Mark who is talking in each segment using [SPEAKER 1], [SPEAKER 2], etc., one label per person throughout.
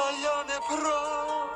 [SPEAKER 1] а та я неправда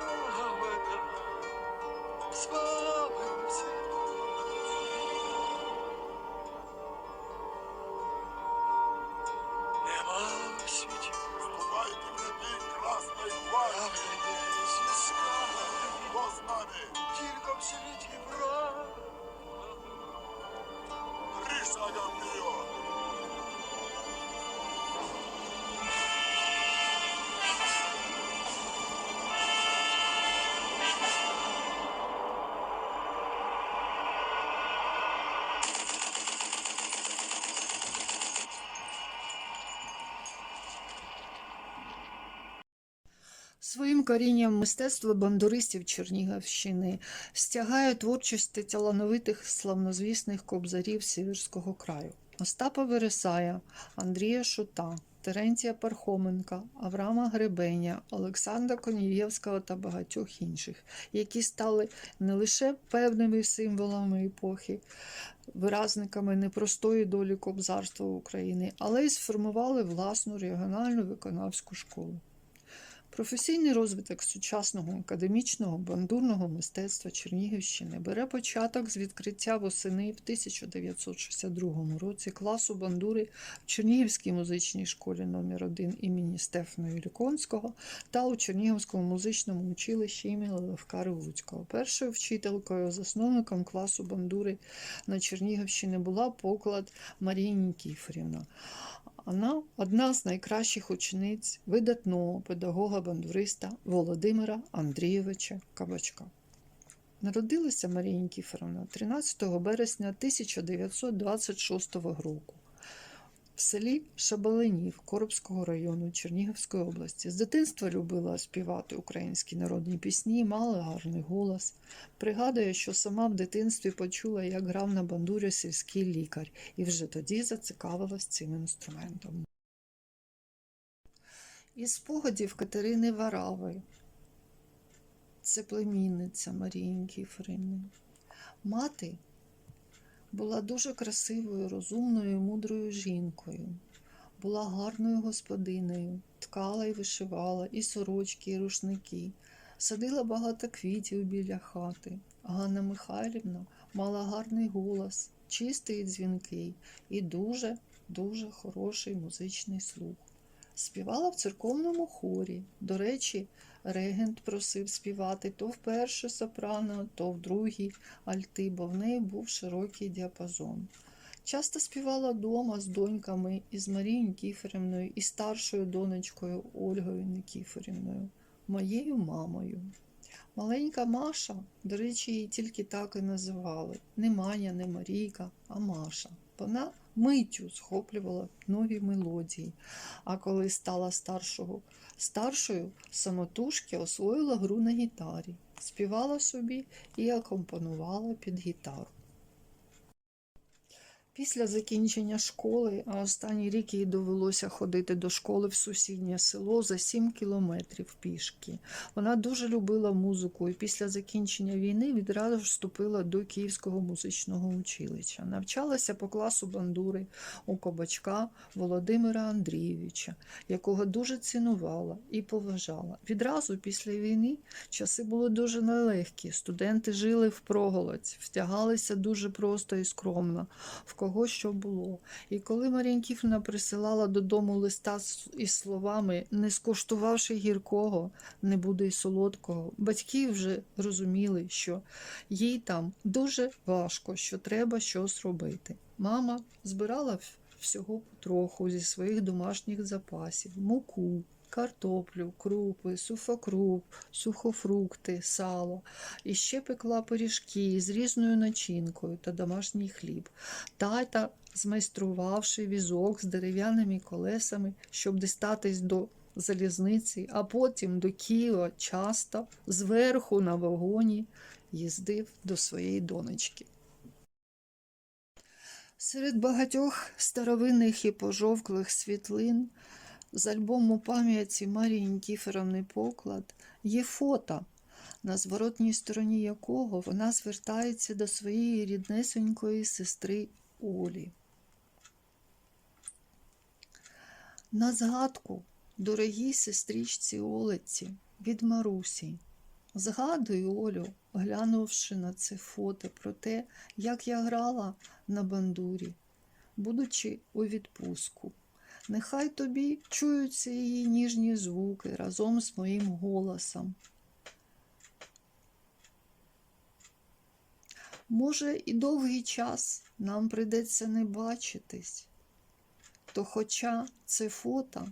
[SPEAKER 2] Своїм корінням мистецтво бандуристів Чернігівщини стягає творчості талановитих славнозвісних кобзарів Сіверського краю. Остапа Вересая, Андрія Шута, Теренція Пархоменка, Авраама Гребеня, Олександра Конієвського та багатьох інших, які стали не лише певними символами епохи, виразниками непростої долі кобзарства України, але й сформували власну регіональну виконавську школу. Професійний розвиток сучасного академічного бандурного мистецтва Чернігівщини бере початок з відкриття восени в 1962 році класу бандури в Чернігівській музичній школі номер 1 імені Стефана Юліконського та у Чернігівському музичному училищі імені Левка Ревуцького. Першою вчителькою, засновником класу бандури на Чернігівщині була поклад Марія Нікіфорівна. Вона одна з найкращих учениць видатного педагога-бандуриста Володимира Андрійовича Кабачка. Народилася Марія Нікіфоровна 13 березня 1926 року в селі Шабаленів Коробського району Чернігівської області. З дитинства любила співати українські народні пісні, мала гарний голос. Пригадує, що сама в дитинстві почула, як грав на бандурі сільський лікар, і вже тоді зацікавилась цим інструментом. Із спогадів Катерини Варави. Це племінниця Марії Нікіфорівни. Мати була дуже красивою, розумною, мудрою жінкою. Була гарною господинею, ткала і вишивала і сорочки, і рушники, садила багато квітів біля хати. Ганна Михайлівна мала гарний голос, чистий дзвінкий, і дуже, дуже хороший музичний слух. Співала в церковному хорі. До речі, регент просив співати то в перше сопрано, то в другій альти, бо в неї був широкий діапазон. Часто співала вдома з доньками із Марією Нікіфорівною і старшою донечкою Ольгою Нікіфорівною, моєю мамою. Маленька Маша, до речі, її тільки так і називали не Маня, не Марійка, а Маша. Вона миттю схоплювала нові мелодії. А коли стала старшого, старшою, самотужки освоїла гру на гітарі, співала собі і акомпонувала під гітару. Після закінчення школи, а останній рік їй довелося ходити до школи в сусіднє село за 7 кілометрів пішки. Вона дуже любила музику і після закінчення війни відразу ж вступила до Київського музичного училища. Навчалася по класу бандури у кобачка Володимира Андрійовича, якого дуже цінувала і поважала. Відразу після війни часи були дуже нелегкі. Студенти жили впроголодь, втягалися дуже просто і скромно в кого що було. І коли Мар'янківна присилала додому листа із словами не скуштувавши гіркого, не буде й солодкого, батьки вже розуміли, що їй там дуже важко, що треба щось робити. Мама збирала всього потроху зі своїх домашніх запасів, муку. Картоплю, крупи, суфокруп, сухофрукти, сало. І ще пекла пиріжки з різною начинкою та домашній хліб. Тата, змайструвавши візок з дерев'яними колесами, щоб дістатись до залізниці, а потім до Києва, часто зверху на вагоні їздив до своєї донечки. Серед багатьох старовинних і пожовклих світлин з альбому пам'яті Марії Нікіфоровни Поклад є фото на зворотній стороні якого вона звертається до своєї ріднесенької сестри Олі. На згадку дорогій сестричці Олеці від Марусі. Згадую, Олю, глянувши на це фото про те, як я грала на бандурі, будучи у відпустку. Нехай тобі чуються її ніжні звуки разом з моїм голосом. Може, і довгий час нам прийдеться не бачитись, то хоча це фото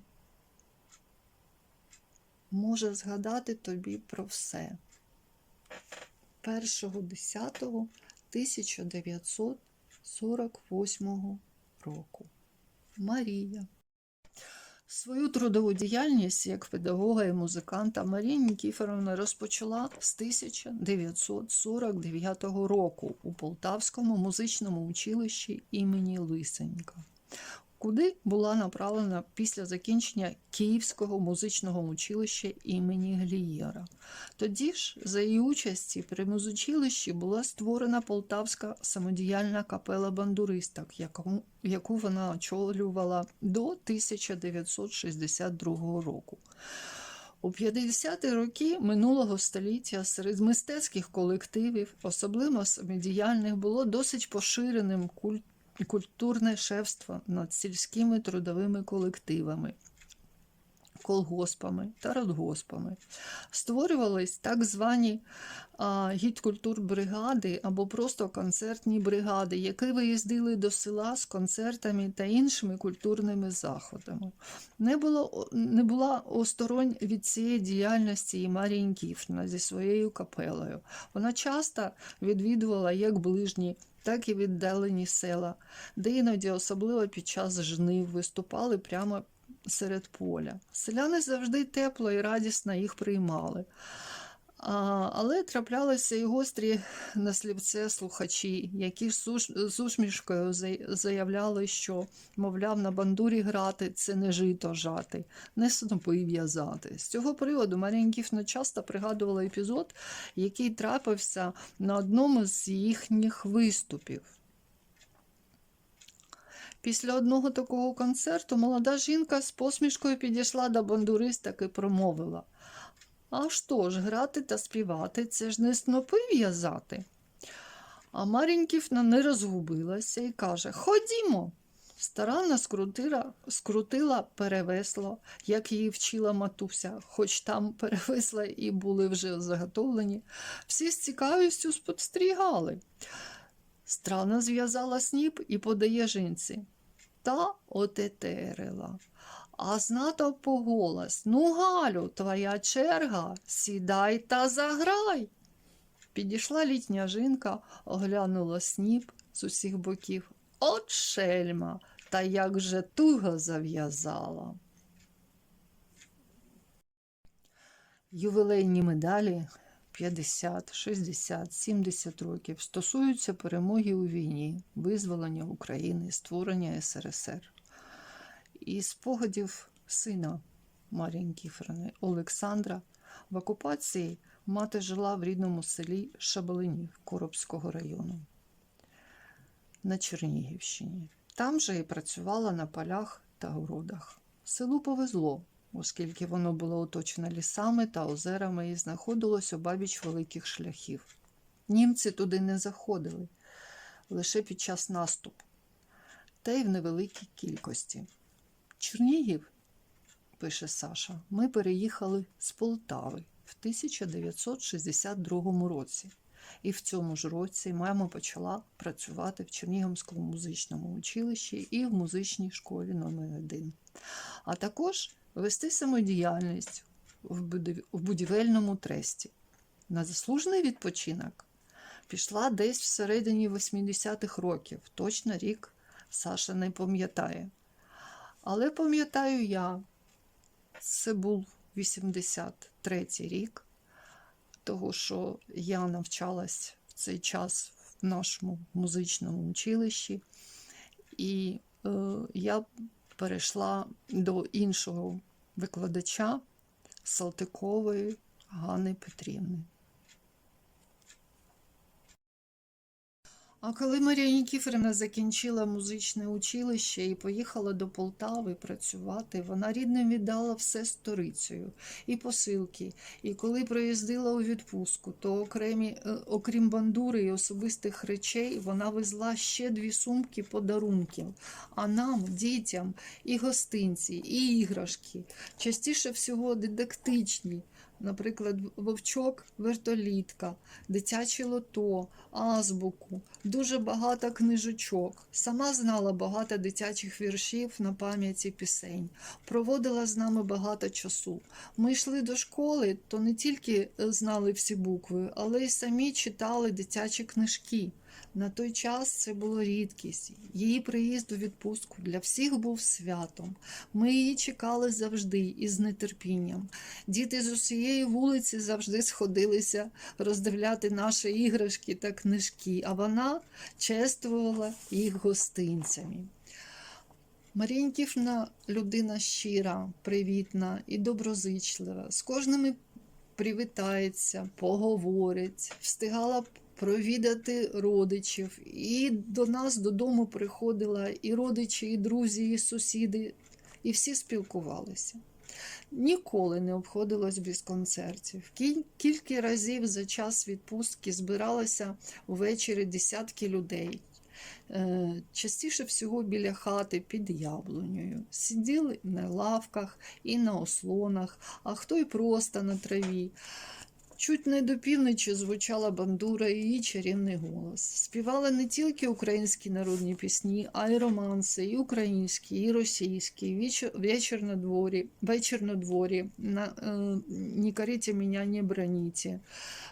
[SPEAKER 2] може згадати тобі про все. 1.10.1948 року. Марія. Свою трудову діяльність як педагога і музиканта Марія Нікіфоровна розпочала з 1949 року у Полтавському музичному училищі імені Лисенка, куди була направлена після закінчення Київського музичного училища імені Глієра. Тоді ж, за її участі при музучилищі була створена Полтавська самодіяльна капела бандуристок, яку, яку вона очолювала до 1962 року. У 50-ті роки минулого століття серед мистецьких колективів, особливо самодіяльних, було досить поширеним культ культурне шефство над сільськими трудовими колективами, колгоспами та радгоспами. Створювались так звані гідкультурбригади або просто концертні бригади, які виїздили до села з концертами та іншими культурними заходами. Не, було, не була осторонь від цієї діяльності і Марія зі своєю капелою. Вона часто відвідувала як ближні так і віддалені села, де іноді, особливо під час жнив, виступали прямо серед поля. Селяни завжди тепло і радісно їх приймали. А, але траплялися і гострі на слівце слухачі, які з усмішкою заявляли, що, мовляв, на бандурі грати це не жито жати, не снопи в'язати. З цього приводу Мар'янківна часто пригадувала епізод, який трапився на одному з їхніх виступів. Після одного такого концерту молода жінка з посмішкою підійшла до бандуристок і промовила: А що ж, грати та співати це ж не снопи в'язати. А Маріньківна не розгубилася і каже: Ходімо. Старанно скрутила, скрутила перевесло, як її вчила матуся, хоч там перевесла і були вже заготовлені. Всі з цікавістю спостерігали. Странно зв'язала сніп і подає жінці. Та отетерила. А знато поголос. Ну, Галю, твоя черга, сідай та заграй. Підійшла літня жінка, оглянула сніп з усіх боків. От шельма, та як же туго зав'язала. Ювілейні медалі 50, 60, 70 років стосуються перемоги у війні, визволення України, створення СРСР і спогадів сина Марії Нікіфорівни Олександра. В окупації мати жила в рідному селі Шабалинів Коробського району на Чернігівщині. Там же і працювала на полях та городах. Селу повезло, оскільки воно було оточене лісами та озерами і знаходилось обабіч великих шляхів. Німці туди не заходили лише під час наступу, та й в невеликій кількості. Чернігів, пише Саша, ми переїхали з Полтави в 1962 році. І в цьому ж році мама почала працювати в Чернігівському музичному училищі і в музичній школі номер 1 а також вести самодіяльність в будівельному тресті. На заслужений відпочинок пішла десь всередині 80-х років. Точно рік Саша не пам'ятає. Але пам'ятаю я, це був 83-й рік, того, що я навчалась в цей час в нашому музичному училищі, і е, я перейшла до іншого викладача Салтикової Гани Петрівни. А коли Марія Нікіфорівна закінчила музичне училище і поїхала до Полтави працювати, вона рідним віддала все сторицею і посилки. І коли приїздила у відпустку, то окремі, е, окрім бандури і особистих речей, вона везла ще дві сумки подарунків. А нам, дітям, і гостинці, і іграшки, частіше всього дидактичні. Наприклад, вовчок, вертолітка, дитяче лото, азбуку, дуже багато книжечок. Сама знала багато дитячих віршів на пам'яті пісень. Проводила з нами багато часу. Ми йшли до школи, то не тільки е, знали всі букви, але й самі читали дитячі книжки. На той час це було рідкість. Її приїзд у відпустку для всіх був святом. Ми її чекали завжди і з нетерпінням. Діти з усієї вулиці завжди сходилися роздивляти наші іграшки та книжки, а вона чествувала їх гостинцями. Маріньківна людина щира, привітна і доброзичлива. З кожним привітається, поговорить, встигала провідати родичів. І до нас додому приходила і родичі, і друзі, і сусіди, і всі спілкувалися. Ніколи не обходилось без концертів. Кіль- Кілька разів за час відпустки збиралося ввечері десятки людей. Е, Частіше всього біля хати під яблунею. Сиділи на лавках і на ослонах, а хто й просто на траві. Чуть не до півночі звучала бандура і її чарівний голос. Співали не тільки українські народні пісні, а й романси, і українські, і російські, вечір на дворі, вечір на дворі, на, е, корите мене, не броніте.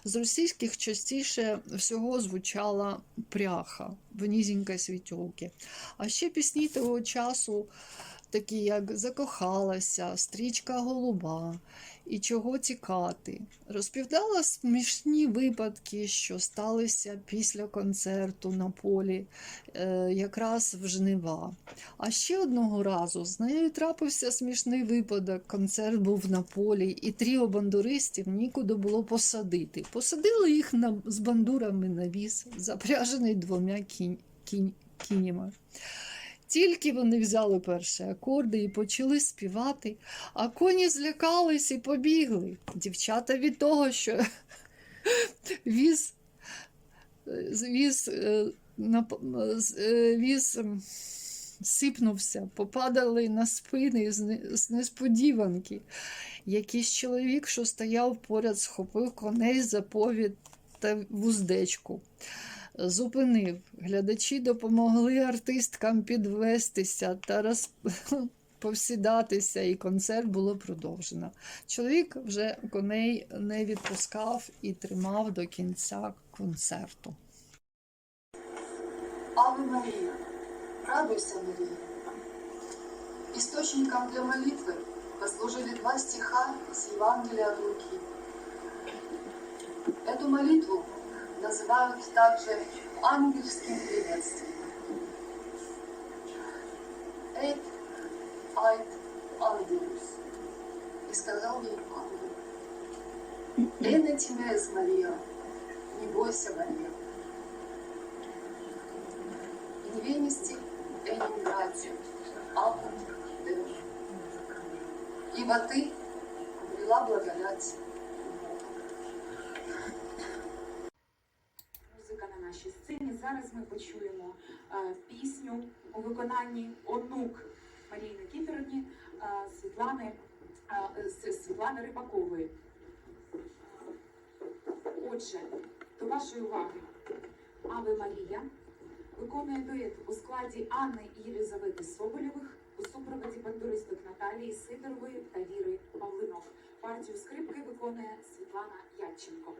[SPEAKER 2] З російських частіше всього звучала пряха в низенькій світьолці. А ще пісні того часу, такі як Закохалася, Стрічка голуба і чого тікати. Розповідала смішні випадки, що сталися після концерту на полі, е, якраз в жнива. А ще одного разу з нею трапився смішний випадок. Концерт був на полі, і тріо бандуристів нікуди було посадити. Посадили їх на, з бандурами на віз, запряжений двома кінь, кінь, кінями. Тільки вони взяли перші акорди і почали співати, а коні злякались і побігли. Дівчата від того, що віз, віз, е, е, віз сипнувся, попадали на спини з несподіванки. Якийсь чоловік, що стояв поряд, схопив коней за повід та вуздечку зупинив. Глядачі допомогли артисткам підвестися та роз... повсідатися, і концерт було продовжено. Чоловік вже коней не відпускав і тримав до кінця концерту.
[SPEAKER 3] Ave Мария, радуйся, Мария. Источником для молитвы послужили два стиха из Евангелия от Луки. Эту молитву называют также ангельским приветствием. Эйт айт ангелус. И сказал ей ангел, «Эне тимес, Мария, не бойся, Мария, и невинности Энин Алком Дев. Ибо ты обрела благодать
[SPEAKER 4] Зараз ми почуємо е, пісню у виконанні онук Марії Никіфорівні е, Світлани, е, Світлани Рибакової. Отже, до вашої уваги. Аве Марія виконує дует у складі Анни і Єлізавети Соболєвих у супроводі бандуристок Наталії Сидорової та Віри Павлинок. Партію скрипки виконує Світлана Ядченко.